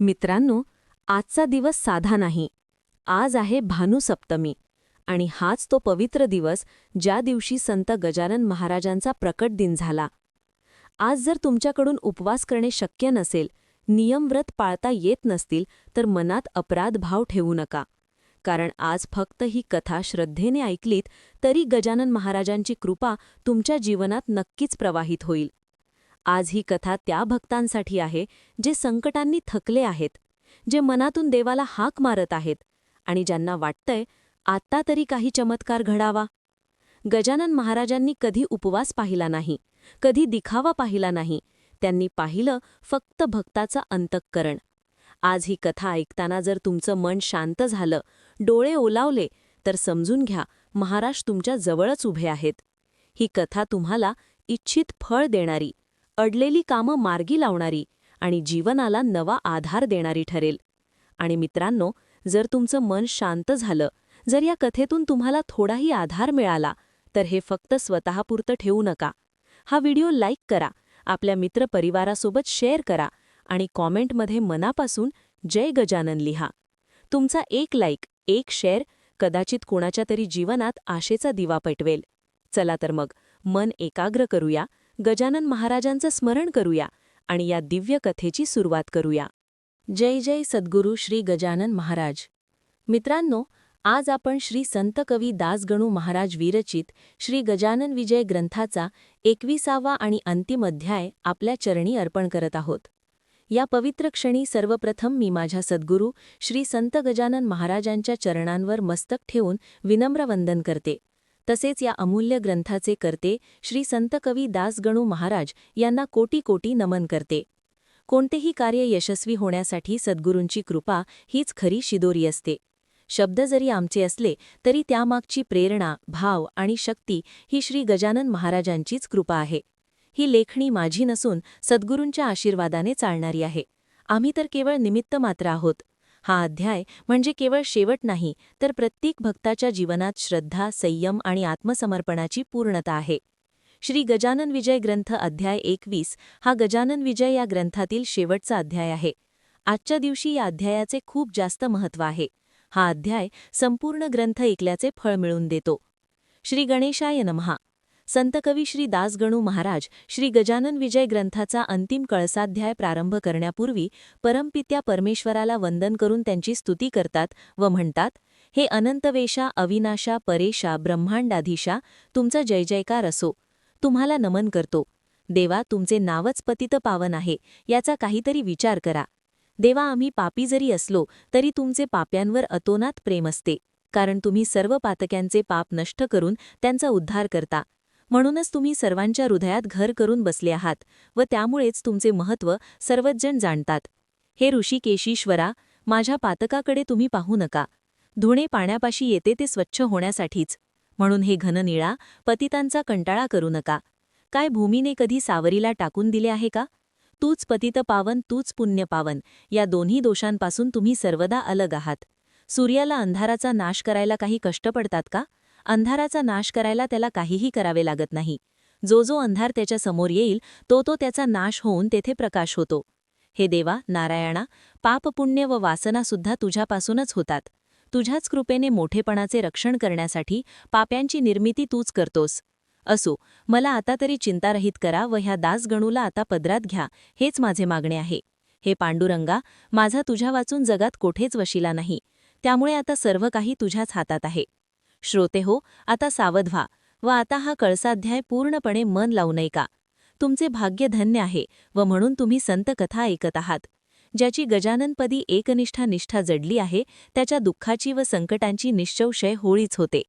मित्रांनो आजचा दिवस साधा नाही. आज आहे भानुसप्तमी आणि हाच तो पवित्र दिवस ज्या दिवशी संत गजानन महाराजांचा प्रकट दिन झाला. आज जर तुमच्याकडून उपवास करणे शक्य नसेल नियमव्रत पाळता येत नसतील तर मनात अपराध भाव ठेवू नका. कारण आज फक्त ही कथा श्रद्धेने ऐकलीत तरी गजानन महाराजांची कृपा तुमच्या जीवनात नक्कीच प्रवाहित होईल. आज ही कथा त्या भक्तांसाठी आहे जे संकटांनी थकले आहेत जे मनातून देवाला हाक मारत आहेत आणि ज्यांना वाटतंय आत्ता तरी काही चमत्कार घडावा. गजानन महाराजांनी कधी उपवास पाहिला नाही कधी दिखावा पाहिला नाही त्यांनी पाहिलं फक्त भक्ताचा अंतःकरण. आज ही कथा ऐकताना जर तुमचं मन शांत झालं डोळे ओलावले तर समजून घ्या महाराज तुमच्या जवळच उभे आहेत. ही कथा तुम्हाला इच्छित फळ देणारी अडलेली कामं मार्गी लावणारी आणि जीवनाला नवा आधार देणारी ठरेल. आणि मित्रांनो जर तुमचं मन शांत झालं जर या कथेतून तुम्हाला थोडाही आधार मिळाला तर हे फक्त स्वतःपुरतं ठेवू नका. हा व्हिडिओ लाईक करा आपल्या मित्रपरिवारासोबत शेअर करा आणि कॉमेंटमध्ये मनापासून जय गजानन लिहा. तुमचा एक लाईक एक शेअर कदाचित कोणाच्या तरी जीवनात आशेचा दिवा पेटवेल. चला तर मग मन एकाग्र करूया. गजानन महाराजांचं स्मरण करूया आणि या दिव्य कथेची सुरुवात करूया. जय जय सद्गुरू श्री गजानन महाराज. मित्रांनो आज आपण श्री संत कवी दासगणू महाराज विरचित श्री गजानन विजय ग्रंथाचा एकविसावा आणि अंतिम अध्याय आपल्या चरणी अर्पण करत आहोत. या पवित्र क्षणी सर्वप्रथम मी माझ्या सद्गुरू श्री संत गजानन महाराजांच्या चरणांवर मस्तक ठेवून विनम्र वंदन करते. तसेच या अमूल्य ग्रंथाचे करते श्री संत कवी दासगणू महाराज यांना कोटी कोटी नमन करते. कोणतेही कार्य यशस्वी होण्यासाठी सद्गुरूंची कृपा हीच खरी शिदोरी असते. शब्द जरी आमचे असले तरी त्यामागची प्रेरणा भाव आणि शक्ती ही श्री गजानन महाराजांचीच कृपा आहे. ही लेखणी माझी नसून सद्गुरूंच्या आशीर्वादाने चालणारी आहे. आम्ही तर केवळ निमित्त मात्र आहोत. हा अध्याय म्हणजे केवळ शेवट नाही तर प्रत्येक भक्ताच्या जीवनात श्रद्धा संयम आणि आत्मसमर्पणाची पूर्णता आहे. श्री गजानन विजय ग्रंथ अध्याय एकवीस हा गजानन विजय या ग्रंथातील शेवटचा अध्याय आहे. आजच्या दिवशी या अध्यायाचे खूप जास्त महत्त्व आहे. हा अध्याय संपूर्ण ग्रंथ ऐकल्याचे फळ मिळून देतो. श्री गणेशाय नमहा. संतकवी श्री दासगणू महाराज श्री गजानन विजय ग्रंथाचा अंतिम कळसाध्याय प्रारंभ करण्यापूर्वी परमपित्या परमेश्वराला वंदन करून त्यांची स्तुती करतात व म्हणतात हे अनंतवेशा अविनाशा परेशा ब्रह्मांडाधीशा तुमचा जय जयकार असो. तुम्हाला नमन करतो. देवा तुमचे नावच पतित पावन आहे याचा काहीतरी विचार करा. देवा आम्ही पापी जरी असलो तरी तुमचे पाप्यांवर अतोनात प्रेम असते. कारण तुम्ही सर्व पातक्यांचे पाप नष्ट करून त्यांचा उद्धार करता. म्हणूनच तुम्ही सर्वांच्या हृदयात घर करून बसले आहात व त्यामुळेच तुमचे महत्त्व सर्वच जण जाणतात. हे ऋषिकेशीश्वरा माझ्या पातकाकडे तुम्ही पाहू नका. धुणे पाण्यापाशी येते ते स्वच्छ होण्यासाठीच. म्हणून हे घननिळा पतितांचा कंटाळा करू नका. काय भूमीने कधी सावरीला टाकून दिले आहे का? तूच पतित पावन तूच पुण्य पावन या दोन्ही दोषांपासून तुम्ही सर्वदा अलग आहात. सूर्याला अंधाराचा नाश करायला काही कष्ट पडतात का? अंधाराचा नाश करायला त्याला काहीही करावे लागत नाही. जो जो अंधार त्याच्यासमोर येईल तो तो त्याचा नाश होऊन तेथे प्रकाश होतो. हे देवा नारायणा पापपुण्य व वासनासुद्धा तुझ्यापासूनच होतात. तुझ्याच कृपेने मोठेपणाचे रक्षण करण्यासाठी पाप्यांची निर्मिती तूच करतोस. असो मला आता तरी चिंतारहित करा व ह्या दासगणूला आता पदरात घ्या हेच माझे मागणे आहे. हे पांडुरंगा माझा तुझ्या वाचून जगात कोठेच वशिला नाही. त्यामुळे आता सर्व काही तुझ्याच हातात आहे. श्रोते हो आता सावध व्हा व आता हा कळसाध्याय पूर्णपणे मन लावू नये का तुमचे भाग्य धन्य आहे व म्हणून तुम्ही संत कथा ऐकत आहात. ज्याची गजाननपदी एकनिष्ठा निष्ठा जडली आहे त्याच्या दुःखाची व संकटांची निश्चवशय होळीच होते.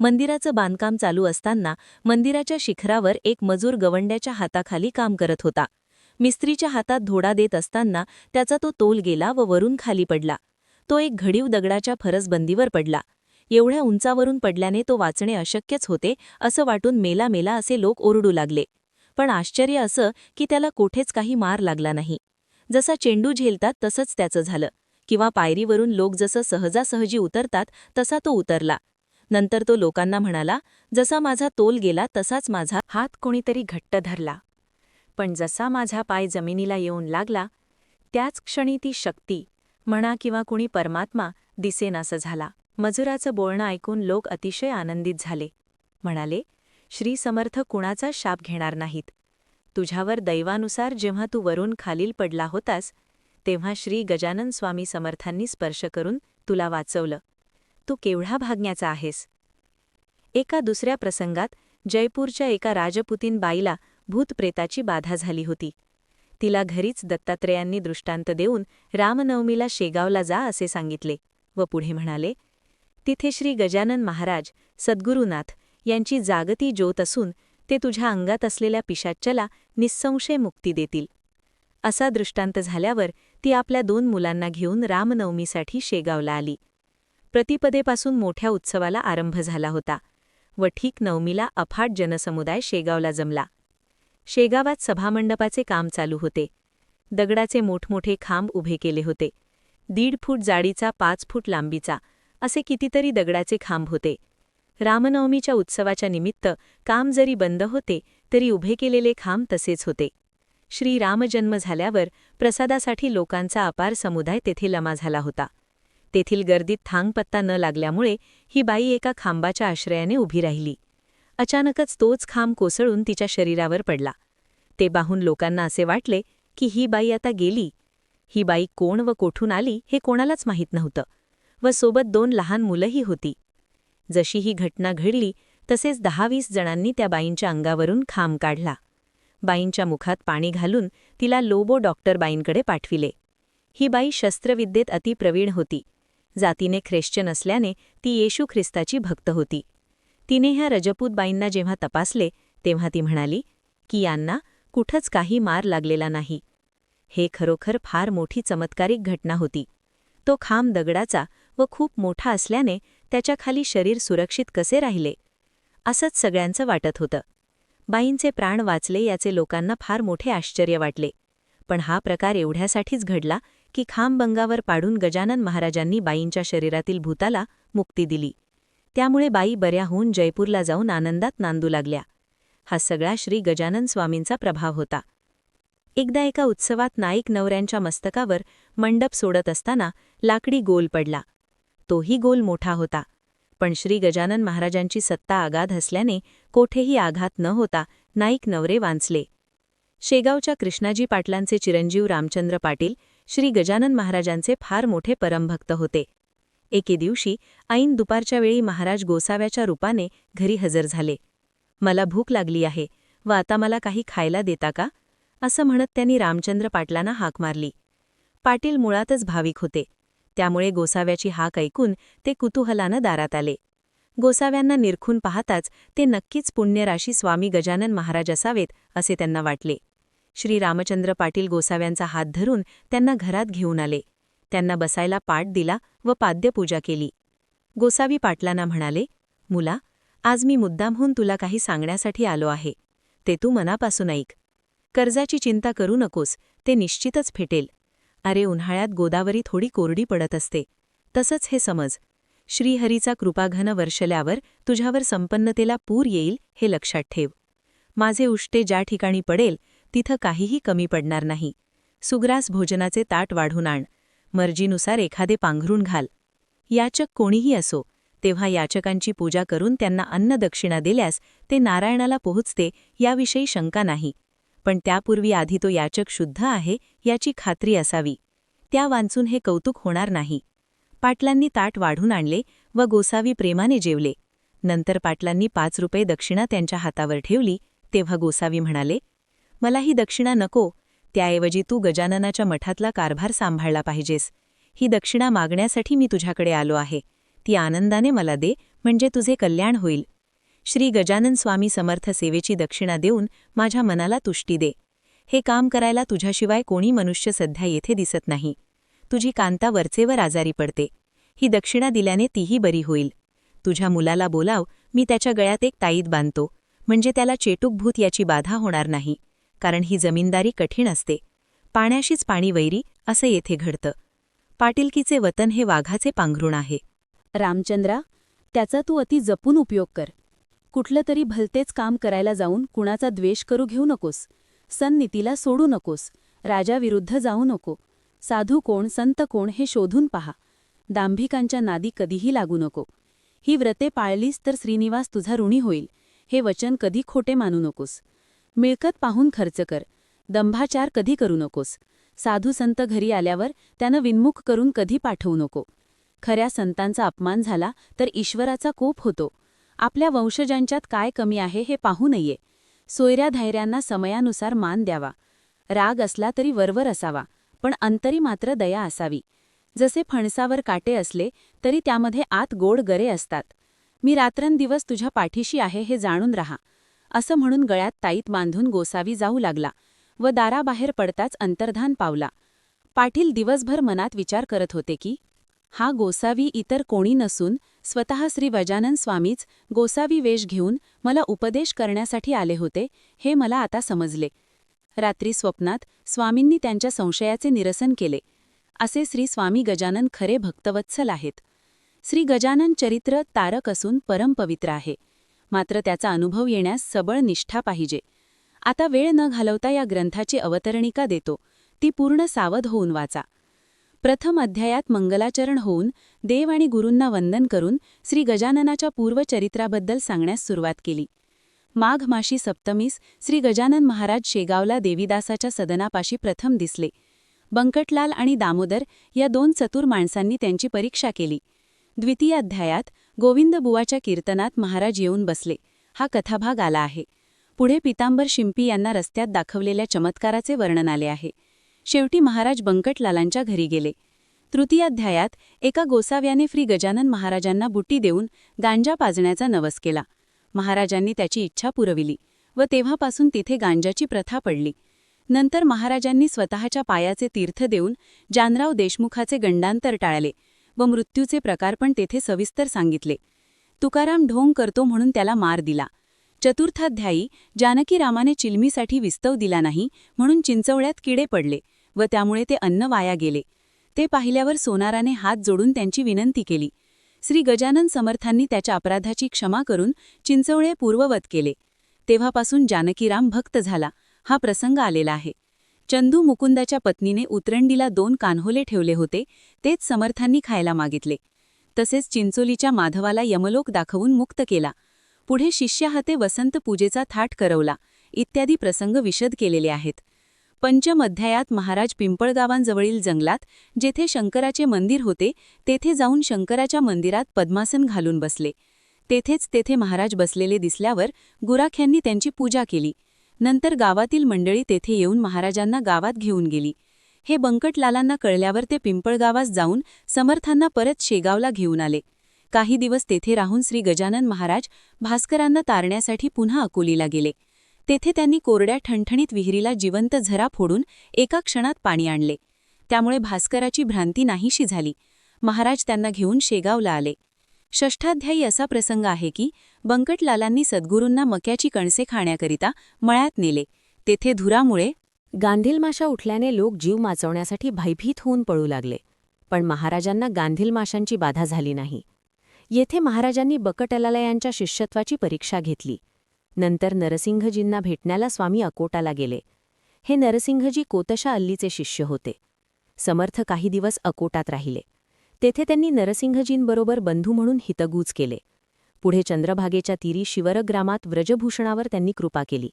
मंदिराचं बांधकाम चालू असताना मंदिराच्या शिखरावर एक मजूर गवंड्याच्या हाताखाली काम करत होता. मिस्त्रीच्या हातात धोडा देत असताना त्याचा तो तोल गेला व वरून खाली पडला. तो एक घडीव दगडाच्या फरसबंदीवर पडला. एवढ्या उंचावरून पडल्याने तो वाचणे अशक्यच होते असं वाटून मेला मेला असे लोक ओरडू लागले. पण आश्चर्य असं की त्याला कोठेच काही मार लागला नाही. जसा चेंडू झेलतात तसंच त्याचं झालं. किंवा पायरीवरून लोक जसं सहजासहजी उतरतात तसा तो उतरला. नंतर तो लोकांना म्हणाला जसा माझा तोल गेला तसाच माझा हात कोणीतरी घट्ट धरला. पण जसा माझा पाय जमिनीला येऊन लागला त्याच क्षणी ती शक्ती म्हणा किंवा कुणी परमात्मा दिसेनासं झाला. मजुराचं बोलणं ऐकून लोक अतिशय आनंदित झाले. म्हणाले श्री समर्थ कुणाचा शाप घेणार नाहीत. तुझ्यावर दैवानुसार जेव्हा तू वरून खालील पडला होतास तेव्हा श्री गजानन स्वामी समर्थांनी स्पर्श करून तुला वाचवलं. तू केवढा भागण्याचा आहेस. एका दुसऱ्या प्रसंगात जयपूरच्या एका राजपुतीन बाईला भूतप्रेताची बाधा झाली होती. तिला घरीच दत्तात्रेयांनी दृष्टांत देऊन रामनवमीला शेगावला जा असे सांगितले व पुढे म्हणाले तिथे श्री गजानन महाराज सद्गुरुनाथ यांची जागती ज्योत असून ते तुझ्या अंगात असलेल्या पिशाच्चला निस्संशय मुक्ती देतील. असा दृष्टांत झाल्यावर ती आपल्या दोन मुलांना घेऊन रामनवमीसाठी शेगावला आली. प्रतिपदेपासून मोठ्या उत्सवाला आरंभ झाला होता व ठीक नवमीला अफाट जनसमुदाय शेगावला जमला. शेगावात सभामंडपाचे काम चालू होते. दगडाचे मोठमोठे खांब उभे केले होते. दीड फूट जाडीचा पाच फूट लांबीचा असे कितीतरी दगडाचे खांब होते. रामनवमीच्या उत्सवाच्या निमित्त काम जरी बंद होते तरी उभे केलेले खांब तसेच होते. श्री रामजन्म झाल्यावर प्रसादासाठी लोकांचा अपार समुदाय तेथे लमा झाला होता. तेथील गर्दीत थांगपत्ता न लागल्यामुळे ही बाई एका खांबाच्या आश्रयाने उभी राहिली. अचानकच तोच खांब कोसळून तिच्या शरीरावर पडला. ते पाहून लोकांना असे वाटले की ही बाई आता गेली. ही बाई कोण व कोठून आली हे कोणालाच माहीत नव्हतं. व सोबत दोन लहान मुलंही होती. जशी ही घटना घडली तसेच दहावीस जणांनी त्या बाईंच्या अंगावरून खांब काढला. बाईंच्या मुखात पाणी घालून तिला लोबो डॉक्टर बाईंकडे पाठविले. ही बाई शस्त्रविद्येत अतिप्रवीण होती. जातीने ख्रिश्चन असल्याने ती येशू ख्रिस्ताची भक्त होती. तिने ह्या रजपूत बाईंना जेव्हा तपासले तेव्हा ती म्हणाली की यांना कुठंच काही मार लागलेला नाही. हे खरोखर फार मोठी चमत्कारिक घटना होती. तो खांब दगडाचा व खूप मोठा असल्याने त्याच्याखाली शरीर सुरक्षित कसे राहिले? असंच सगळ्यांचं वाटत होतं. बाईंचे प्राण वाचले याचे लोकांना फार मोठे आश्चर्य वाटले. पण हा प्रकार एवढ्यासाठीच घडला की खांबंगावर पाडून गजानन महाराजांनी बाईंच्या शरीरातील भूताला मुक्ती दिली. त्यामुळे बाई बऱ्या होऊन जयपूरला जाऊन आनंदात नांदू लागल्या. हा सगळा श्री गजानन स्वामींचा प्रभाव होता. एकदा एका उत्सवात नाईक नवऱ्यांच्या मस्तकावर मंडप सोडत असताना लाकडी गोल पडला. तोही गोल मोठा होता. पण श्री गजानन महाराजांची सत्ता आगाध असल्याने कोठेही आघात न होता नाईक नवरे वांचले. शेगावच्या कृष्णाजी पाटलांचे चिरंजीव रामचंद्र पाटील श्री गजानन महाराजांचे फार मोठे परमभक्त होते. एके दिवशी ऐन दुपारच्या वेळी महाराज गोसाव्याच्या रूपाने घरी हजर झाले. मला भूक लागली आहे व आता मला काही खायला देता का? असं म्हणत त्यांनी रामचंद्र पाटलांना हाक मारली. पाटील मुळातच भाविक होते. त्यामुळे गोसाव्याची हाक ऐकून ते कुतूहलानं दारात आले. गोसाव्यांना निरखून पाहताच ते नक्कीच पुण्यराशी स्वामी गजानन महाराज असावेत असे त्यांना वाटले. श्री रामचंद्र पाटील गोसाव्यांचा हात धरून त्यांना घरात घेऊन आले. त्यांना बसायला पाठ दिला व पाद्यपूजा केली. गोसावी पाटलांना म्हणाले मुला आज मी मुद्दामहून तुला काही सांगण्यासाठी आलो आहे. ते तू मनापासून ऐक. कर्जाची चिंता करू नकोस ते निश्चितच फेटेल. अरे उन्हाळ्यात गोदावरी थोडी कोरडी पडत असते. तसंच हे समज. श्रीहरीचा कृपाघन वर्षल्यावर तुझ्यावर संपन्नतेला पूर येईल हे लक्षात ठेव. माझे उष्टे ज्या ठिकाणी पडेल तिथं काहीही कमी पडणार नाही. सुग्रास भोजनाचे ताट वाढून आण. मर्जीनुसार एखादे पांघरून घाल. याचक कोणीही असो तेव्हा याचकांची पूजा करून त्यांना अन्नदक्षिणा दिल्यास ते नारायणाला पोहोचते याविषयी शंका नाही. पण त्यापूर्वी आधी तो याचक शुद्ध आहे याची खात्री असावी. त्या वांचून हे कौतुक होणार नाही. पाटलांनी ताट वाढून आणले व गोसावी प्रेमाने जेवले. नंतर पाटलांनी पाच रुपये दक्षिणा त्यांच्या हातावर ठेवली तेव्हा गोसावी म्हणाले मला ही दक्षिणा नको त्याऐवजी तू गजाननाच्या मठातला कारभार सांभाळला पाहिजेस. ही दक्षिणा मागण्यासाठी मी तुझ्याकडे आलो आहे. ती आनंदाने मला दे म्हणजे तुझे कल्याण होईल. श्री गजानन स्वामी समर्थ सेवेची दक्षिणा देऊन माझ्या मनाला तुष्टी दे. हे काम करायला तुझ्याशिवाय कोणी मनुष्य सध्या येथे दिसत नाही. तुझी कांता वरचेवर आजारी पडते. ही दक्षिणा दिल्याने तीही बरी होईल. तुझ्या मुलाला बोलाव मी त्याच्या गळ्यात एक ताईत बांधतो. म्हणजे त्याला चेटूकभूत याची बाधा होणार नाही. कारण ही जमीनदारी कठीण असते. पाण्याशीच पाणी वैरी असं येथे घडतं. पाटीलकीचे वतन हे वाघाचे पांघरुण आहे. रामचंद्रा त्याचा तू अति जपून उपयोग कर. कुठलं तरी भलतेच काम करायला जाऊन कुणाचा द्वेष करू घेऊ नकोस. सन्नीतीला सोडू नकोस. राजाविरुद्ध जाऊ नको. साधू कोण संत कोण हे शोधून पहा. दांभिकांच्या नादी कधीही लागू नको. ही व्रते पाळलीस तर श्रीनिवास तुझा ऋणी होईल. हे वचन कधी खोटे मानू नकोस. मिळकत पाहून खर्च कर. दंभाचार कधी करू नकोस. साधू संत घरी आल्यावर त्यानं विन्मुख करून कधी पाठवू नको. खऱ्या संतांचा अपमान झाला तर ईश्वराचा कोप होतो. आपल्या वंशजांच्यात काय कमी आहे हे पाहू नये. सोयऱ्या धैर्यांना समयानुसार मान द्यावा. राग असला तरी वरवर असावा पण अंतरी मात्र दया असावी. जसे फणसावर काटे असले तरी त्यामध्ये आत गोड गरे असतात. मी रात्रंदिवस तुझ्या पाठीशी आहे हे जाणून राहा. असं म्हणून गळ्यात ताईत बांधून गोसावी जाऊ लागला व दाराबाहेर पडताच अंतर्धान पावला. पाटील दिवसभर मनात विचार करत होते की हा गोसावी इतर कोणी नसून स्वतः श्री गजानन स्वामीच गोसावी वेश घेऊन मला उपदेश करण्यासाठी आले होते हे मला आता समजले. रात्री स्वप्नात स्वामींनी त्यांच्या संशयाचे निरसन केले. असे श्री स्वामी गजानन खरे भक्तवत्सल आहेत. श्री गजानन चरित्र तारक असून परमपवित्र आहे. मात्र त्याचा अनुभव येण्यास सबळ निष्ठा पाहिजे. आता वेळ न घालवता या ग्रंथाची अवतरणिका देतो. ती पूर्ण सावध होऊन वाचा. प्रथम अध्यायात मंगलाचरण होऊन देव आणि गुरूंना वंदन करून श्री गजाननाच्या पूर्वचरित्राबद्दल सांगण्यास सुरुवात केली. माघ माशी सप्तमीस श्री गजानन महाराज शेगावला देवीदासाच्या सदनापाशी प्रथम दिसले. बंकटलाल आणि दामोदर या दोन चतुर माणसांनी त्यांची परीक्षा केली. द्वितीय अध्यायात गोविंद बुवाच्या कीर्तनात महाराज येऊन बसले. हा कथाभाग आला आहे. पुढे पितांबर शिंपी यांना रस्त्यात दाखवलेल्या चमत्काराचे वर्णन आले आहे. शेवटी महाराज बंकटलालांच्या घरी गेले. तृतीयाध्यायात एका गोसाव्याने फ्री गजानन महाराजांना बुट्टी देऊन गांजा पाजण्याचा नवस केला. महाराजांनी त्याची इच्छा पुरविली व तेव्हापासून तिथे गांजाची प्रथा पडली. नंतर महाराजांनी स्वतःच्या पायाचे तीर्थ देऊन जानराव देशमुखाचे गंडांतर टाळले व मृत्यूचे प्रकार पण तेथे सविस्तर सांगितले. तुकाराम ढोंग करतो म्हणून त्याला मार दिला. चतुर्थाध्यायी जानकीरामाने चिलमीसाठी विस्तव दिला नाही म्हणून चिंचवळ्यात किडे पडले. व त्यामुळे ते अन्न वाया गेले. ते पाहिल्यावर सोनाराने हात जोडून त्यांची विनंती केली. श्री गजानन समर्थांनी त्याच्या अपराधाची क्षमा करून चिंचवळे पूर्ववत केले. तेव्हापासून जानकीराम भक्त झाला. हा प्रसंग आलेला आहे. चंदू मुकुंदाच्या पत्नीने उतरंडीला दोन कान्होले ठेवले होते. तेच समर्थांनी खायला मागितले. तसेच चिंचोलीच्या माधवाला यमलोक दाखवून मुक्त केला. पुढे शिष्याहते वसंत पूजेचा थाट करवला. इत्यादी प्रसंग विशद केलेले आहेत. पंचमध्यायात महाराज पिंपळगावांजवळील जंगलात जेथे शंकराचे मंदिर होते तेथे जाऊन शंकराच्या मंदिरात पद्मासन घालून बसले. तेथेच तेथे महाराज बसलेले दिसल्यावर गुराख्यांनी त्यांची पूजा केली. नंतर गावातील मंडळी तेथे येऊन महाराजांना गावात घेऊन गेली. हे बंकटलालांना कळल्यावर ते पिंपळगावास जाऊन समर्थांना परत शेगावला घेऊन आले. काही दिवस तेथे राहून श्री गजानन महाराज भास्करांना तारण्यासाठी पुन्हा अकोलीला गेले. तेथे त्यांनी कोरड्या ठणठणीत विहिरीला जिवंत झरा फोडून एका क्षणात पाणी आणले. त्यामुळे भास्कराची भ्रांती नाहीशी झाली. महाराज त्यांना घेऊन शेगावला आले. षष्ठाध्यायी असा प्रसंग आहे की बंकटलालांनी सद्गुरूंना मक्याची कणसे खाण्याकरिता मळ्यात नेले. तेथे धुरामुळे गांधीलमाशा उठल्याने लोक जीव वाचवण्यासाठी भयभीत होऊन पळू लागले. पण महाराजांना गांधील माशांची बाधा झाली नाही. येथे महाराजांनी बकटलाला यांच्या शिष्यत्वाची परीक्षा घेतली. नंतर नरसिंहजींना भेटण्याला स्वामी अकोटाला गेले. हे नरसिंहजी कोतशा अल्लीचे शिष्य होते. समर्थ काही दिवस अकोटात राहिले. तेथे त्यांनी नरसिंहजींबरोबर बंधू म्हणून हितगूज केले. पुढे चंद्रभागेच्या तीरी शिवरग्रामात व्रजभूषणावर त्यांनी कृपा केली.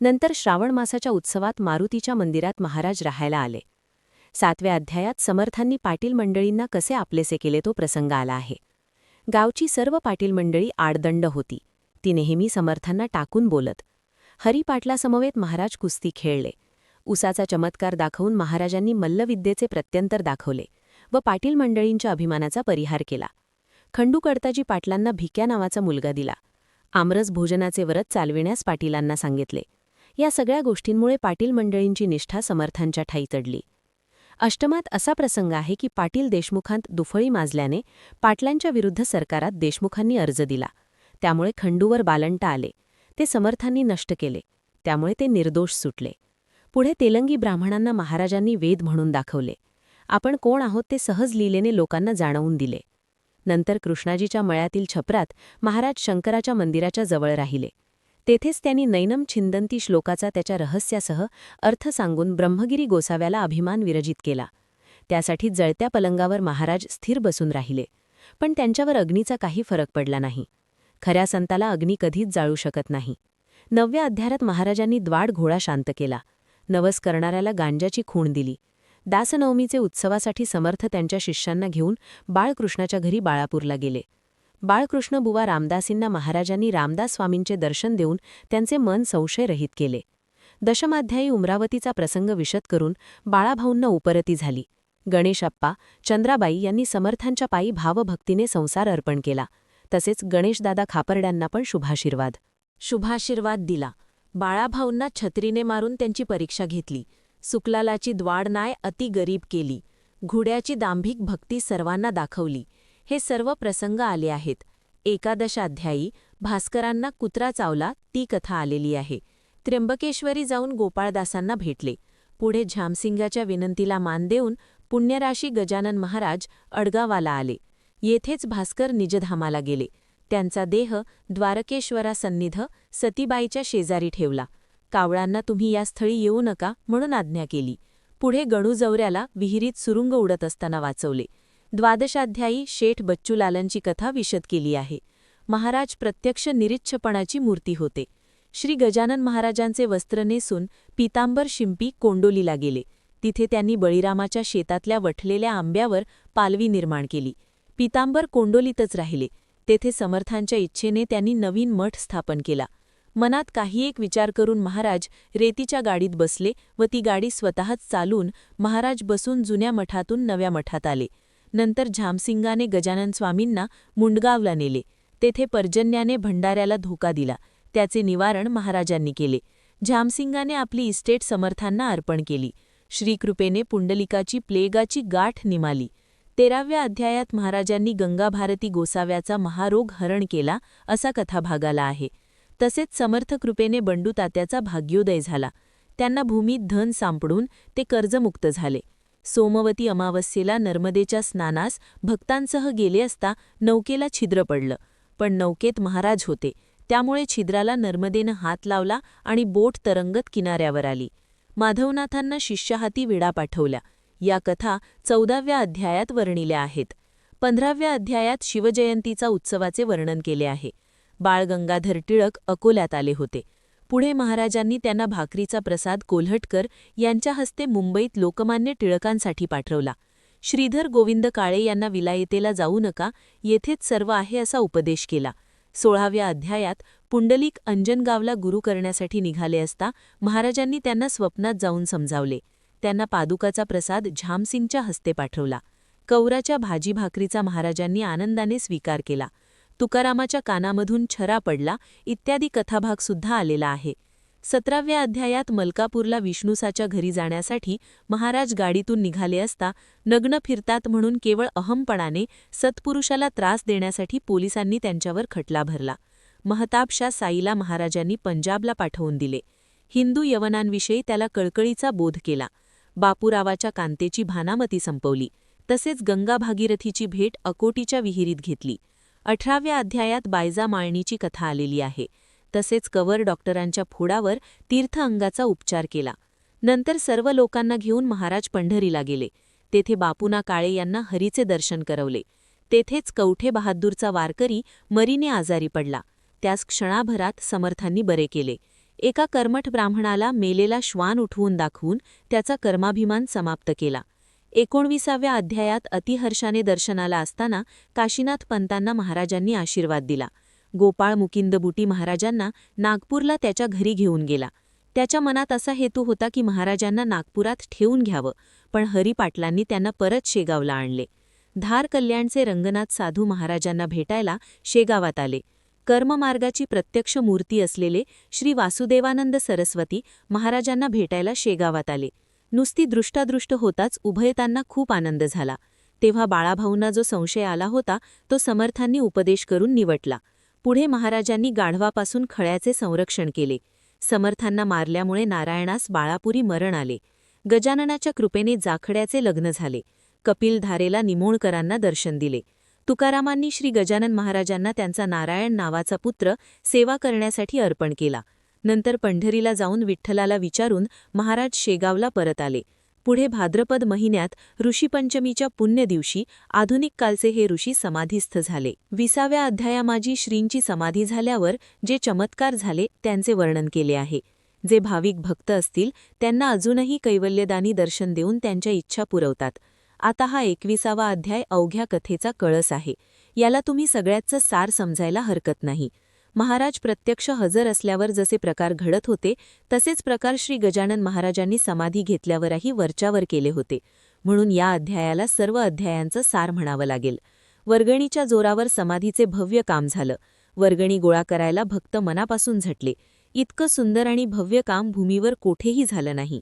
नंतर श्रावण मासाच्या उत्सवात मारुतीच्या मंदिरात महाराज राहायला आले. सातव्या अध्यायात समर्थांनी पाटील मंडळींना कसे आपलेसे केले तो प्रसंग आला आहे. गावची सर्व पाटील मंडळी आडदंड होती. ती नेहमी समर्थांना टाकून बोलत. हरिपाटलासमवेत महाराज कुस्ती खेळले. उसाचा चमत्कार दाखवून महाराजांनी मल्लविद्येचे प्रत्यंतर दाखवले व पाटील मंडळींच्या अभिमानाचा परिहार केला. खंडू कडताजी पाटलांना भिक्या नावाचा मुलगा दिला. आमरस भोजनाचे व्रत चालविण्यास पाटीलांना सांगितले. या सगळ्या गोष्टींमुळे पाटील मंडळींची निष्ठा समर्थांच्या ठाई चढली. अष्टमात असा प्रसंग आहे की पाटील देशमुखांत दुफळी माजल्याने पाटलांच्या विरुद्ध सरकारात देशमुखांनी अर्ज दिला. त्यामुळे खंडूवर बालंटा आले. ते समर्थांनी नष्ट केले. त्यामुळे ते निर्दोष सुटले. पुढे तेलंगी ब्राह्मणांना महाराजांनी वेद म्हणून दाखवले. आपण कोण आहोत ते सहज लीलेने लोकांना जाणवून दिले. नंतर कृष्णाजीच्या मळ्यातील छपरात महाराज शंकराच्या मंदिराच्या जवळ राहिले. तेथेच त्यांनी नैनम छिंदंती श्लोकाचा त्याच्या रहस्यासह अर्थ सांगून ब्रह्मगिरी गोसाव्याला अभिमान विरजित केला. त्यासाठी जळत्या पलंगावर महाराज स्थिर बसून राहिले. पण त्यांच्यावर अग्नीचा काही फरक पडला नाही. खऱ्या संताला अग्नी कधीच जाळू शकत नाही. नवव्या अध्यारात महाराजांनी द्वाड घोडा शांत केला. नवस करणाऱ्याला गांजाची खूण दिली. दासनवमीचे उत्सवासाठी समर्थ त्यांच्या शिष्यांना घेऊन बाळकृष्णाच्या घरी बाळापूरला गेले. बाळकृष्ण बुवा रामदासींना महाराजांनी रामदास स्वामींचे दर्शन देऊन त्यांचे मन संशयरहित केले. दशमाध्यायी उमरावतीचा प्रसंग विशद करून बाळाभाऊंना उपरती झाली. गणेशप्पा चंद्राबाई यांनी समर्थांच्या पायी भावभक्तीने संसार अर्पण केला. तसेच गणेशदादा खापर्ड्यांना पण शुभाशीर्वाद. शुभाशीर्वाद दिला. बाळाभाऊंना छत्रीने मारून त्यांची परीक्षा घेतली. सुकलालाची द्वाड नाय अति गरीब केली. घुड्याची दांभिक भक्ती सर्वांना दाखवली. हे सर्व प्रसंग आले आहेत. एकादशाध्यायी भास्करांना कुत्रा चावला ती कथा आलेली आहे. त्र्यंबकेश्वरी जाऊन गोपाळदासांना भेटले. पुढे झामसिंगाच्या विनंतीला मान देऊन पुण्यराशी गजानन महाराज अडगावाला आले. येथेच भास्कर निजधामाला गेले. त्यांचा देह द्वारकेश्वरा सन्निध सतीबाईच्या शेजारी ठेवला. कावळांना तुम्ही या स्थळी येऊ नका म्हणून आज्ञा केली. पुढे गणूजवऱ्याला विहिरीत सुरुंग उडत असताना वाचवले. द्वादशाध्यायी शेठ बच्चूलालांची कथा विशद केली आहे. महाराज प्रत्यक्ष निरीच्छपणाची मूर्ती होते. श्री गजानन महाराजांचे वस्त्र नेसून पितांबर शिंपी कोंडोलीला गेले. तिथे त्यांनी बळीरामाच्या शेतातल्या वठलेल्या आंब्यावर पालवी निर्माण केली. पितांबर कोंडोलीतच राहिले. तेथे समर्थांच्या इच्छेने त्यांनी नवीन मठ स्थापन केला. मनात काही एक विचार करून महाराज रेतीच्या गाडीत बसले व ती गाडी स्वतःच चालून महाराज बसून जुन्या मठातून नव्या मठात आले. नंतर झामसिंगाने गजानन स्वामींना मुंडगावला नेले. तेथे पर्जन्याने भंडाऱ्याला धोका दिला. त्याचे निवारण महाराजांनी केले. झामसिंगाने आपली इस्टेट समर्थांना अर्पण केली. श्रीकृपेने पुंडलिकाची प्लेगाची गाठ निमाली. तेराव्या अध्यायात महाराजांनी गंगाभारती गोसाव्याचा महारोग हरण केला असा कथा भागाला आहे. तसेच समर्थ कृपेने बंडू तात्याचा भाग्योदय झाला. त्यांना भूमीत धन सांपडून ते कर्जमुक्त झाले. सोमवती अमावस्येला नर्मदेच्या स्नानास भक्तांसह गेले असता नौकेला छिद्र पडलं. पण नौकेत महाराज होते. त्यामुळे छिद्राला नर्मदेनं हात लावला आणि बोट तरंगत किनाऱ्यावर आली. माधवनाथांना शिष्याहाती विडा पाठवल्या. या कथा चौदाव्या अध्यायात वर्णिल्या आहेत. पंधराव्या अध्यायात शिवजयंतीचा उत्सवाचे वर्णन केले आहे. बाळ गंगाधर टिळक अकोल्यात आले होते. पुढे महाराजांनी त्यांना भाकरीचा प्रसाद कोल्हटकर यांच्या हस्ते मुंबईत लोकमान्य टिळकांसाठी पाठवला. श्रीधर गोविंद काळे यांना विलायतेला जाऊ नका येथेच सर्व आहे असा उपदेश केला. सोळाव्या अध्यायात पुंडलिक अंजनगावला गुरु करण्यासाठी निघाले असता महाराजांनी त्यांना स्वप्नात जाऊन समजावले. त्यांना पादुकाचा प्रसाद झामसिंगच्या हस्ते पाठवला. कौराच्या भाजी भाकरीचा महाराजांनी आनंदाने स्वीकार केला. तुकारामाच्या कानामधून छरा पडला इत्यादी कथाभागसुद्धा आलेला आहे. सतराव्या अध्यायात मलकापूरला विष्णुसाच्या घरी जाण्यासाठी महाराज गाडीतून निघाले असता नग्न फिरतात म्हणून केवळ अहमपणाने सत्पुरुषाला त्रास देण्यासाठी पोलिसांनी त्यांच्यावर खटला भरला. महताबशा साईला महाराजांनी पंजाबला पाठवून दिले. हिंदू यवनांविषयी त्याला कळकळीचा बोध केला. बापूरावाच्या कांतेची भानामती संपवली. तसेच गंगा भागीरथीची भेट अकोटीच्या विहिरीत घेतली. अठराव्या अध्यायात बायजा माळणीची कथा आलेली आहे. तसेच कवर डॉक्टरांच्या फोडावर तीर्थ अंगाचा उपचार केला. नंतर सर्व लोकांना घेऊन महाराज पंढरीला गेले. तेथे बापूना काळे यांना हरीचे दर्शन करवले. तेथेच कवठे बहादूरचा वारकरी मरीने आजारी पडला. त्यास क्षणाभरात समर्थांनी बरे केले. एका कर्मठ ब्राह्मणाला मेलेला श्वान उठवून दाखवून त्याचा कर्माभिमान समाप्त केला. एकोणविसाव्या अध्यायात अतिहर्षाने दर्शनाला असताना काशीनाथ पंतांना महाराजांनी आशीर्वाद दिला. गोपाळ मुकिंदबुटी महाराजांना नागपूरला त्याच्या घरी घेऊन गेला. त्याच्या मनात असा हेतू होता की महाराजांना नागपुरात ठेवून घ्यावं पण हरिपाटलांनी त्यांना परत शेगावला आणले. धार कल्याणचे रंगनाथ साधू महाराजांना भेटायला शेगावात आले. कर्ममार्गाची प्रत्यक्ष मूर्ती असलेले श्री वासुदेवानंद सरस्वती महाराजांना भेटायला शेगावात आले. नुसती दृष्टादृष्ट होताच उभयतांना खूप आनंद झाला. तेव्हा बाळाभाऊंना जो संशय आला होता तो समर्थांनी उपदेश करून निवटला पुढे महाराजांनी गाढवापासून खळ्याचे संरक्षण केले. समर्थांना मारल्यामुळे नारायणास बाळापुरी मरण आले. गजाननाच्या कृपेने जाखड्याचे लग्न झाले. कपिलधारेला निमोणकरांना दर्शन दिले. तुकारामांनी श्री गजानन महाराजांना त्यांचा नारायण नावाचा पुत्र सेवा करण्यासाठी अर्पण केला. नंतर पंढरीला जाऊन विठ्ठलाला विचारून महाराज शेगावला परत आले. पुढे भाद्रपद महिन्यात ऋषीपंचमीच्या पुण्यदिवशी आधुनिक कालचे हे ऋषी समाधीस्थ झाले. विसाव्या अध्यायामाजी श्रींची समाधी झाल्यावर जे चमत्कार झाले त्यांचे वर्णन केले आहे. जे भाविक भक्त असतील त्यांना अजूनही कैवल्यदानी दर्शन देऊन त्यांच्या इच्छा पुरवतात. आता हा एकविसावा अध्याय अवघ्या कथेचा कळस आहे. याला तुम्ही सगळ्याचं सार समजायला हरकत नाही. महाराज प्रत्यक्ष हजर असल्यावर जसे प्रकार घडत होते तसेच प्रकार श्री गजानन महाराजांनी समाधी घेतल्यावरही वरच्यावर केले होते. म्हणून या अध्यायाला सर्व अध्यायांचं सार म्हणावं लागेल. वर्गणीच्या जोरावर समाधीचे भव्य काम झालं. वर्गणी गोळा करायला भक्त मनापासून झटले. इतकं सुंदर आणि भव्य काम भूमीवर कोठेही झालं नाही.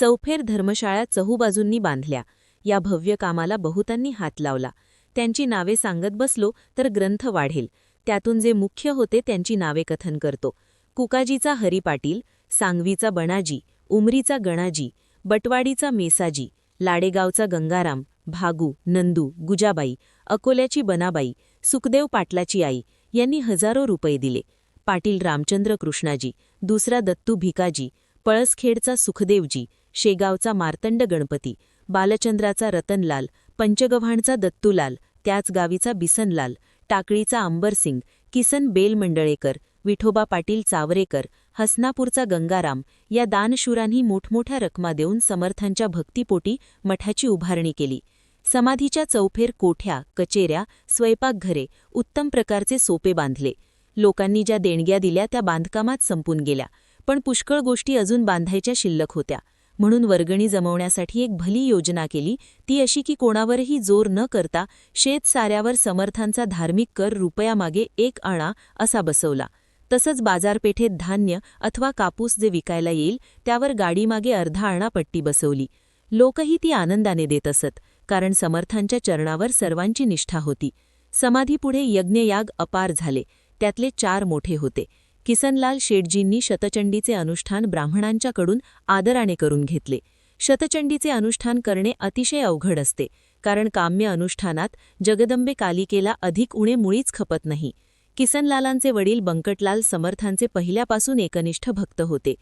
चौफेर धर्मशाळा चहूबाजूंनी बांधल्या. या भव्य कामाला बहुतांनी हात लावला. त्यांची नावे सांगत बसलो तर ग्रंथ वाढेल. त्यातून जे मुख्य होते त्यांची नावे कथन करतो. कुकाजीचा हरी पाटील सांगवीचा बनाजी उमरीचा गणाजी बटवाडीचा मेसाजी लाडेगावचा गंगाराम भागू नंदू गुजाबाई अकोल्याची बनाबाई सुखदेव पाटलाची आई यांनी हजारो रुपये दिले. पाटील रामचंद्र कृष्णाजी दुसरा दत्तू भिकाजी पळसखेडचा सुखदेवजी शेगावचा मार्तंड गणपती बालचंद्राचा रतनलाल पंचगव्हाणचा दत्तूलाल त्याच गावीचा बिसनलाल टाकळीचा अंबरसिंग किसन बेल मंडळेकर विठोबा पाटील चावरेकर हसनापूरचा गंगाराम या दानशूरांनी मोठमोठ्या रकमा देऊन समर्थांच्या भक्तीपोटी मठाची उभारणी केली. समाधीच्या चौफेर कोठ्या कचेऱ्या स्वयंपाकघरे उत्तम प्रकारचे सोपे बांधले. लोकांनी ज्या देणग्या दिल्या त्या बांधकामात संपून गेल्या. पण पुष्कळ गोष्टी अजून बांधायच्या शिल्लक होत्या. म्हणून वर्गणी जमवण्यासाठी एक भली योजना केली. ती अशी की कोणावरही जोर न करता शेत साऱ्यावर समर्थांचा धार्मिक कर रुपयामागे एक आणा असा बसवला. तसंच बाजारपेठेत धान्य अथवा कापूस जे विकायला येईल त्यावर गाडीमागे अर्धा आणा पट्टी बसवली. लोकही ती आनंदाने देत असत कारण समर्थांच्या चरणावर सर्वांची निष्ठा होती. समाधीपुढे यज्ञयाग अपार झाले. त्यातले चार मोठे होते. किसनलाल शेटजींनी शतचंडीचे अनुष्ठान ब्राह्मणांच्याकडून आदराने करून घेतले. शतचंडीचे अनुष्ठान करणे अतिशय अवघड असते कारण काम्य अनुष्ठानात जगदंबे कालिकेला अधिक उणे मुळीच खपत नाही. किसनलालांचे वडील बंकटलाल समर्थांचे पहिल्यापासून एकनिष्ठ भक्त होते.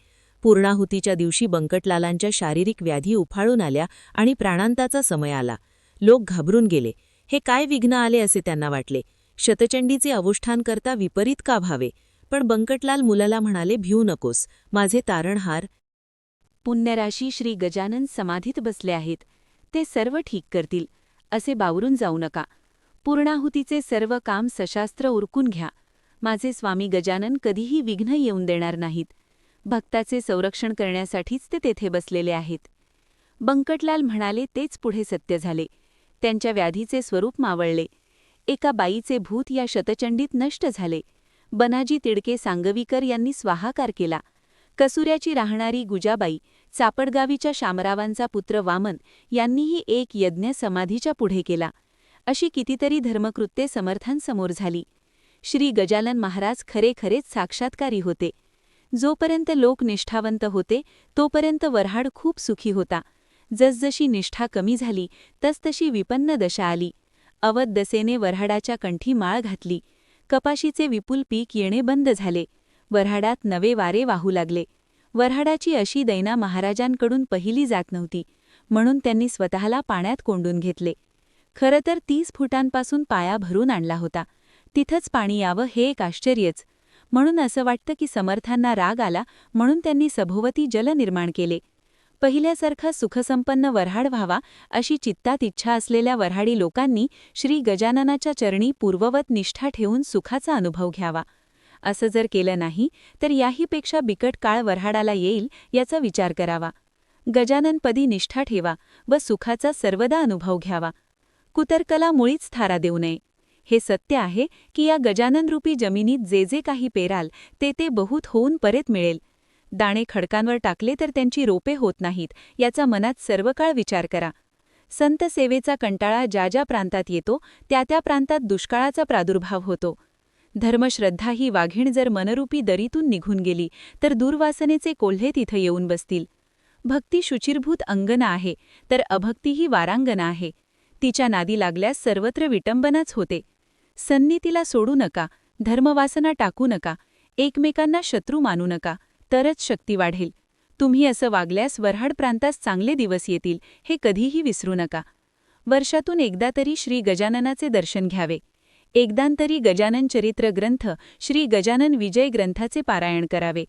पूर्णाहुतीच्या दिवशी बंकटलालांच्या शारीरिक व्याधी उफाळून आल्या आणि प्राणांताचा समय आला. लोक घाबरून गेले. हे काय विघ्न आले असे त्यांना वाटले. शतचंडीचे अवुष्ठान करता विपरीत का व्हावे? पण बंकटलाल मुलाला म्हणाले भिऊ नकोस. माझे तारणहार पुण्यराशी श्री गजानन समाधीत बसले आहेत. ते सर्व ठीक करतील. असे बावरून जाऊ नका. पूर्णाहुतीचे सर्व काम सशास्त्र उरकून घ्या. माझे स्वामी गजानन कधीही विघ्न येऊन देणार नाहीत. भक्ताचे संरक्षण करण्यासाठीच ते तेथे बसलेले आहेत. बंकटलाल म्हणाले तेच पुढे सत्य झाले. त्यांच्या व्याधीचे स्वरूप मावळले. एका बाईचे भूत या शतचंडीत नष्ट झाले. बनाजी तिडके सांगवीकर यांनी स्वाहाकार केला. कसुऱ्याची राहणारी गुजाबाई चापडगावीच्या शामरावांचा पुत्र वामन यांनीही एक यज्ञ समाधीच्या पुढे केला. अशी कितीतरी धर्मकृत्ये समर्थांसमोर झाली. श्री गजानन महाराज खरेखरेच साक्षात्कारी होते. जोपर्यंत लोक निष्ठावंत होते तोपर्यंत वऱ्हाड खूप सुखी होता. जसजशी निष्ठा कमी झाली तसतशी विपन्न दशा आली. अवध दसेने वऱ्हाडाच्या कंठी माळ घातली. कपाशीचे विपुल पीक येणे बंद झाले. वऱ्हाडात नवे वारे वाहू लागले. वऱ्हाडाची अशी दैना महाराजांकडून पहिली जात नव्हती म्हणून त्यांनी स्वतःला पाण्यात कोंडून घेतले. खरं तर तीस फुटांपासून पाया भरून आणला होता. तिथंच पाणी यावं हे एक आश्चर्यच. म्हणून असं वाटतं की समर्थांना राग आला म्हणून त्यांनी सभोवती जल निर्माण केले. पहिल्यासारखा सुखसंपन्न वऱ्हाड व्हावा अशी चित्तात इच्छा असलेल्या वऱ्हाडी लोकांनी श्री गजाननाच्या चरणी पूर्ववत निष्ठा ठेवून सुखाचा अनुभव घ्यावा. असं जर केलं नाही तर याहीपेक्षा बिकट काळ वऱ्हाडाला येईल याचा विचार करावा. गजाननपदी निष्ठा ठेवा व सुखाचा सर्वदा अनुभव घ्यावा. कुतर्कला मुळीच थारा देऊ नये. हे सत्य आहे की या गजाननरूपी जमिनीत जे जे काही पेराल ते ते बहुत होऊन परत मिळेल. दाणे खडकांवर टाकले तर त्यांची रोपे होत नाहीत याचा मनात सर्वकाळ विचार करा. संत सेवेचा कंटाळा ज्या ज्या प्रांतात येतो त्या त्या प्रांतात दुष्काळाचा प्रादुर्भाव होतो. धर्मश्रद्धा ही वाघीण जर मनरूपी दरीतून निघून गेली तर दुर्वासनेचे कोल्हे तिथं येऊन बसतील. भक्ती शुचिरभूत अंगना आहे तर अभक्ती ही वारांगना आहे. तिच्या नादी लागल्यास सर्वत्र विटंबनाच होते. सन्नीतीला सोडू नका धर्मवासना टाकू नका एकमेकांना शत्रू मानू नका. तरच शक्ती वाढेल. तुम्ही असं वागल्यास वऱ्हाड प्रांतास चांगले दिवस येतील हे कधीही विसरू नका. वर्षातून एकदा तरी श्री गजाननाचे दर्शन घ्यावे. एकदांतरी गजानन चरित्र ग्रंथ श्री गजानन विजय ग्रंथाचे पारायण करावे.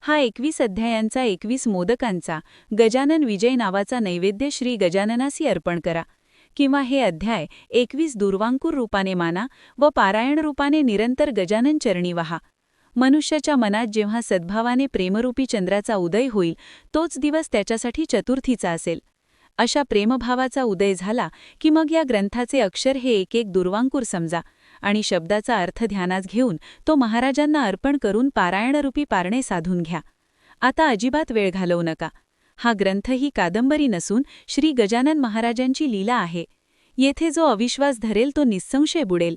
हा एकवीस अध्यायांचा एकवीस मोदकांचा गजानन विजय नावाचा नैवेद्य श्री गजाननासी अर्पण करा. किंवा हे अध्याय एकवीस दुर्वांकूर रूपाने माना व पारायण रूपाने निरंतर गजानन चरणी व्हा. मनुष्याच्या मनात जेव्हा सद्भावाने प्रेमरूपी चंद्राचा उदय होईल तोच दिवस त्याच्यासाठी चतुर्थीचा असेल. अशा प्रेमभावाचा उदय झाला की मग या ग्रंथाचे अक्षर हे एक एक दुर्वांकूर समजा आणि शब्दाचा अर्थ ध्यानात घेऊन तो महाराजांना अर्पण करून पारायणरूपी पारणे साधून घ्या. आता अजिबात वेळ घालवू नका. हा ग्रंथ ही कादंबरी नसून श्री गजानन महाराजांची लीला आहे. येथे जो अविश्वास धरेल तो निसंशय बुडेल.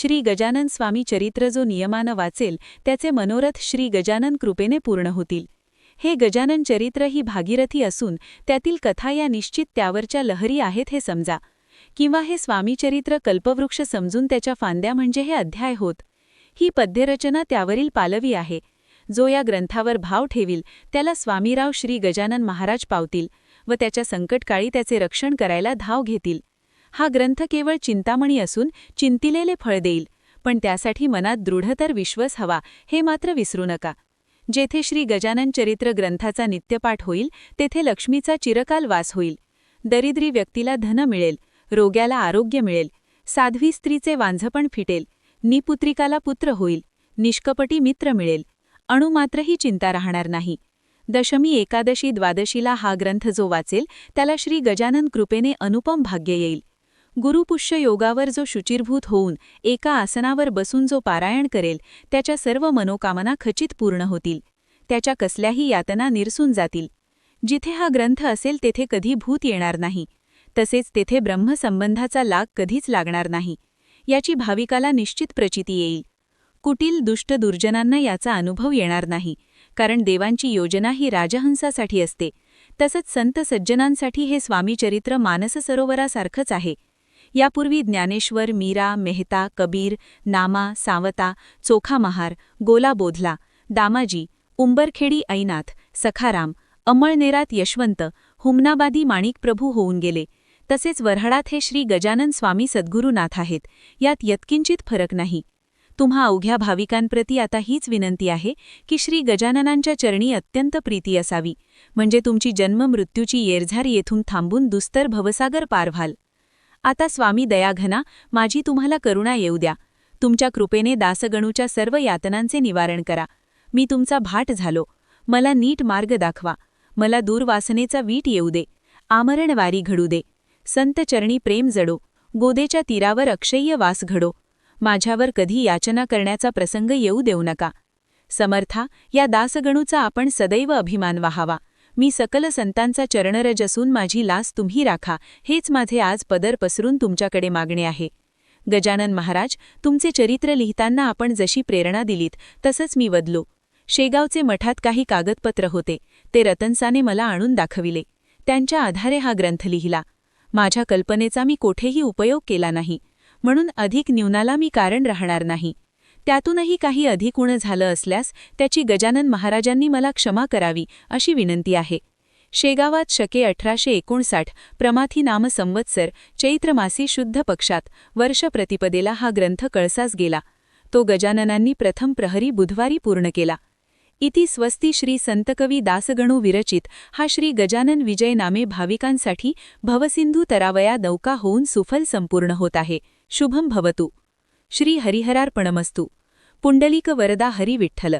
श्री गजानन स्वामी चरित्र जो नियमानं वाचेल त्याचे मनोरथ श्री गजानन कृपेने पूर्ण होतील. हे गजानन चरित्र ही भागीरथी असून त्यातील कथा या निश्चित त्यावरच्या लहरी आहेत हे समजा. किंवा हे स्वामीचरित्र कल्पवृक्ष समजून त्याच्या फांद्या म्हणजे हे अध्याय होत. ही पद्यरचना त्यावरील पालवी आहे. जो या ग्रंथावर भाव ठेवील त्याला स्वामीराव श्री गजानन महाराज पावतील व त्याच्या संकटकाळी त्याचे रक्षण करायला धाव घेतील. हा ग्रंथ केवळ चिंतामणी असून चिंतिलेले फळ देईल पण त्यासाठी मनात दृढतर विश्वास हवा हे मात्र विसरू नका. जेथे श्री गजानन चरित्र ग्रंथाचा नित्यपाठ होईल तेथे लक्ष्मीचा चिरकाल वास होईल. दरिद्री व्यक्तीला धन मिळेल रोग्याला आरोग्य मिळेल साध्वी स्त्रीचे वांझपण फिटेल निपुत्रिकाला पुत्र होईल निष्कपटी मित्र मिळेल. अणुमात्रही चिंता राहणार नाही. दशमी एकादशी द्वादशीला हा ग्रंथ जो वाचेल त्याला श्री गजानन कृपेने अनुपम भाग्य येईल. गुरुपुष्य योगावर जो शुचिरभूत होऊन एका आसनावर बसून जो पारायण करेल त्याच्या सर्व मनोकामना खचित पूर्ण होतील. त्याच्या कसल्याही यातना निरसून जातील. जिथे हा ग्रंथ असेल तेथे कधी भूत येणार नाही. तसेच तेथे ब्रह्मसंबंधाचा लाग कधीच लागणार नाही. याची भाविकाला निश्चित प्रचिती येईल. कुटील दुष्ट दुर्जनांना याचा अनुभव येणार नाही कारण देवांची योजना ही राजहंसासाठी असते. तसंच संत सज्जनांसाठी हे स्वामीचरित्र मानस सरोवरासारखंच आहे. यापूर्वी ज्ञानेश्वर मीरा मेहता कबीर नामा सावता चोखामहार गोला बोधला दामाजी उंबरखेडी ऐनाथ सखाराम अमळनेरात यशवंत हुमनाबादी माणिकप्रभू होऊन गेले. तसेच वऱ्हाडात हे श्री गजानन स्वामी सद्गुरुनाथ आहेत यात यत्किंचित फरक नाही. तुम्हा अवघ्या भाविकांप्रती आता हीच विनंती आहे की श्री गजाननांच्या चरणी अत्यंत प्रीती असावी. म्हणजे तुमची जन्ममृत्यूची येरझार येथून थांबून दुस्तर भवसागर पार व्हाल. आता स्वामी दयाघना माझी तुम्हाला करुणा येऊ द्या. तुमच्या कृपेने दासगणूच्या सर्व यातनांचे निवारण करा. मी तुमचा भाट झालो. मला नीट मार्ग दाखवा. मला दूरवासनेचा वीट येऊ दे. आमरणवारी घडू दे. संत चरणी प्रेम जडो. गोदेच्या तीरावर अक्षय्य वास घडो. माझ्यावर कधी याचना करण्याचा प्रसंग येऊ देऊ नका. समर्था या दासगणूचा आपण सदैव अभिमान व्हावा. मी सकल संतांचा चरणरज असून माझी लास तुम्ही राखा हेच माझे आज पदर पसरून तुमच्याकडे मागणे आहे. गजानन महाराज तुमचे चरित्र लिहिताना आपण जशी प्रेरणा दिलीत तसंच मी बदलो शेगावचे मठात काही कागदपत्र होते ते रतनसाने मला आणून दाखविले. त्यांच्या आधारे हा ग्रंथ लिहिला. माझ्या कल्पनेचा मी कोठेही उपयोग केला नाही. म्हणून अधिक न्यूनाला मी कारण राहणार नाही. त्यातूनही काही अधिक उणं झालं असल्यास त्याची गजानन महाराजांनी मला क्षमा करावी अशी विनंती आहे. शेगावात शके अठराशे एकोणसाठ प्रमाथी नाम संवत्सर चैत्रमासी शुद्ध पक्षात वर्ष प्रतिपदेला हा ग्रंथ कळसास गेला. तो गजाननांनी प्रथम प्रहरी बुधवारी पूर्ण केला. इति स्वस्ती श्री संतकवी दासगणू विरचित हा श्री गजानन विजय नामे भाविकांसाठी भवसिंधू तरावया नौका होऊन सुफल संपूर्ण होत आहे. शुभम भवतु. श्री हरिहरार्पणमस्तू. पुंडलिक वरदा हरी विठ्ठल